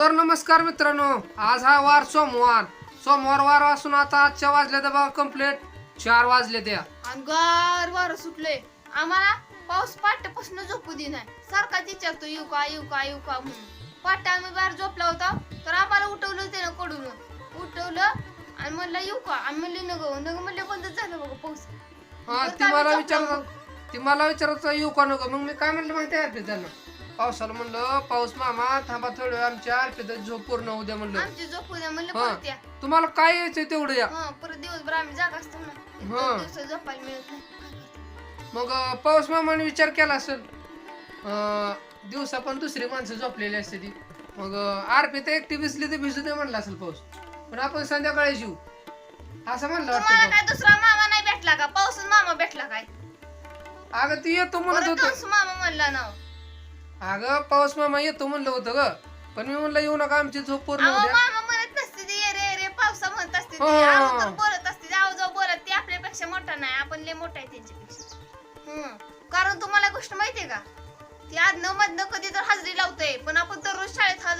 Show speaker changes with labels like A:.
A: तर नमस्कार मित्रांनो आज हा वार सोमवार. सोमवार वार असून आता आजच्या वाजल्या तर बघा कंप्लीट चार वाजले त्या.
B: आणि गार वारं सुटले आम्हाला पाऊस पाट्यापासून झोपू दे नाही. सारखाच विचारतो येऊ का येऊ का येऊ का? म्हणून. पाट्या आम्ही बाहेर झोपला होता तर आम्हाला उठवलं त्यानं कडून. उठवलं आणि म्हणलं येऊ का? आम्ही म्हणले नग नग म्हणले बंदच झालं बघा पाऊस.
A: हा ती मला विचारत. ती मला विचारत येऊ का नको मग मी काय म्हणलं माहिती आहे त्यांना पावसाला म्हणलं पाऊस मामा थांबा थोडं वेळ आमच्या अर्पिताची झोप पूर्ण होऊ द्या म्हणलं.
B: आमची झोपू द्या म्हणलं
A: हा.
B: परत या
A: तुम्हाला काय यायचंय तेवढं या.
B: हा परत दिवसभर आम्ही जागा असतो ना. एक
A: हा.
B: दोन दिवस झोपायला मिळत नाही. काय करते?
A: मग अं, पाऊस मामाने विचार केला असेल अं, दिवसा पण दुसरी माणसं झोपलेली असते ती. मग अर्पिता एकटी भिजली तर भिजू दे म्हणला असेल पाऊस. पण आपण संध्याकाळी जीव असं म्हणलं
B: तुम्हाला
A: वाटतं
B: काय दुसरा मामा नाही भेटला का? पाऊसून मामा भेटला काय?
A: अगं ती येतो म्हणत होतं.
B: कंस मामा म्हणला ना.
A: अगं पाऊस मामा येतो म्हणलं होतं ग. पण मी म्हणलं येऊ नका आमची झोप पूर्ण
B: अहो
A: होऊ द्या.
B: मामा म्हणत नसते ती ये रे रे पावसा म्हणत असते ती.
A: हो.
B: अहो तर बोलत असते ती. जाऊ बोलत ती आपल्यापेक्षा मोठा नाही. आपण लय मोठा आहे त्यांच्यापेक्षा. हम्म. कारण तुम्हाला गोष्ट माहितीये का? ती आदनं मधनं कधी तर हजरी लावतोय. पण आपण दररोज शाळेत हजर हं